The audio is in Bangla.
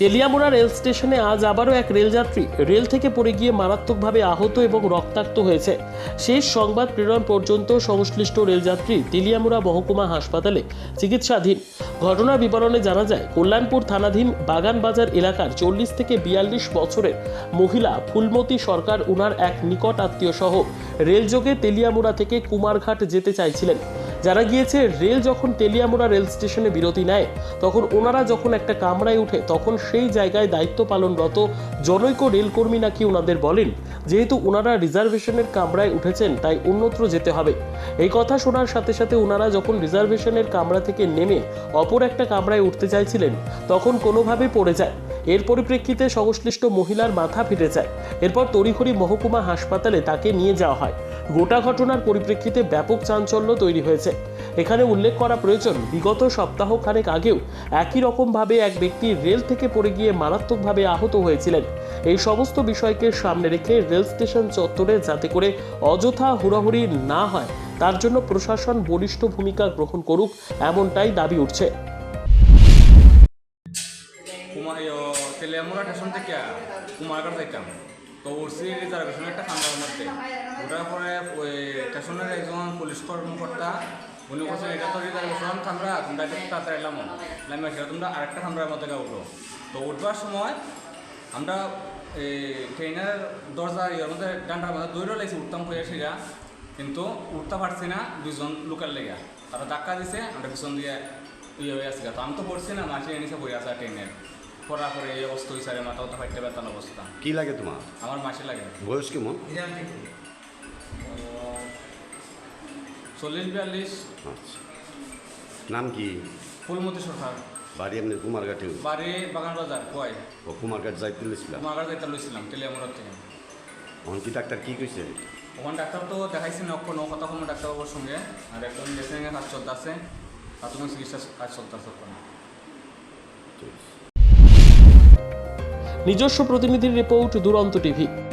তেলিয়ামুড়া রেল স্টেশনে আজ আবারও এক রেলযাত্রী রেল থেকে পড়ে গিয়ে মারাত্মকভাবে আহত এবং রক্তাক্ত হয়েছে। শেষ সংবাদ প্রেরণ পর্যন্ত সংশ্লিষ্ট রেলযাত্রী তেলিয়ামুড়া মহকুমা হাসপাতালে চিকিৎসাধীন। ঘটনা বিবরণে জানা যায়, কল্যাণপুর থানাধীন বাগানবাজার এলাকার চল্লিশ থেকে বিয়াল্লিশ বছরের মহিলা ফুলমতি সরকার উনার এক নিকট আত্মীয় সহ। রেলযোগে তেলিয়ামুড়া থেকে কুমারঘাট যেতে চাইছিলেন। জানা গিয়েছে, রেল যখন তেলিয়ামুড়া রেল স্টেশনে বিরতি নেয়, তখন ওনারা যখন একটা কামরায় উঠে, তখন সেই জায়গায় দায়িত্ব পালনরত জনৈক রেলকর্মী নাকি ওনাদের বলেন, যেহেতু ওনারা রিজার্ভেশনের কামরায় উঠেছেন, তাই অন্যত্র যেতে হবে। এই কথা শোনার সাথে সাথে ওনারা যখন রিজার্ভেশনের কামরা থেকে নেমে অপর একটা কামরায় উঠতে চাইছিলেন, তখন কোনোভাবে পড়ে যায়। এর পরিপ্রেক্ষিতে সংশ্লিষ্ট মহিলার মাথা ফেটে যায়। এরপর তড়িঘড়ি মহকুমা হাসপাতালে তাকে নিয়ে যাওয়া হয়। গোটা ঘটনার পরিপ্রেক্ষিতে ব্যাপক চাঞ্চল্য তৈরি হয়েছে। এখানে উল্লেখ করা প্রয়োজন, বিগত সপ্তাহ খানেক আগেও একই রকমভাবে এক ব্যক্তি রেল থেকে পড়ে গিয়ে মারাত্মকভাবে আহত হয়েছিলেন। এই সমস্ত বিষয়কে সামনে রেখে রেল স্টেশন চত্বরে যাতে করে অযথা হুড়াহুড়ি না হয়, তার জন্য প্রশাসন বলিষ্ঠ ভূমিকা গ্রহণ করুক এমনটাই দাবি উঠছে। স্টেশন থেকে কুমারঘাট যাইতাম। তো উঠছি রিজার্ভেশন একটা খান্দার মধ্যে। ওঠার পরে ওই স্টেশনের একজন পুলিশ কর্মকর্তা উনি বলছেন এটা তো রিজার্ভেশন খান্দ্রা তোমরা এটা তাড়াতাড়ি এলাম নামে সেটা তোমরা আরেকটা খান্দ্রার মধ্যে গা উঠো। তো উঠবার সময় আমরা এই ট্রেনের দরজা ইয়ের মধ্যে ডান্ডার মধ্যে দৌড়ে লাগছি উঠতাম হয়ে সেটা কিন্তু উঠতে পারছি না দুজন লোকাল লেগে। তারা ধাক্কা দিছে আমরা পিছন দিয়ে ইয়ে হয়ে আসছে তো আমি তো পড়ছি না মাসে এনেছে বই আসা ট্রেনের পড়া করে এই অবস্থা হয়েছে মাথাও তো ফাইটে বেতান অবস্থা কি লাগে তোমার আমার মাসে লাগে। বয়স কেমন? চল্লিশ বিয়াল্লিশ। আচ্ছা। নাম কি? ফুলমতি সরকার। বাড়ি এমনি কুমারঘাটে বাড়ি বাগান বাজার কয়? ও কুমারঘাট যাই তুলেছিলাম কুমারঘাট যাইতে লইছিলাম টেলিয়ামোড়ার থেকে। এখন কি ডাক্তার কি কইছে? ওখানে ডাক্তার তো দেখাইছি না অক্ষণ কথা কোনো ডাক্তারবাবুর সঙ্গে। আর একদম ড্রেসিংয়ে কাজ চলতে আছে প্রাথমিক চিকিৎসা কাজ চলতে আছে ওখানে নিজস্ব প্রতিনিধির রিপোর্ট দুরন্ত টিভি।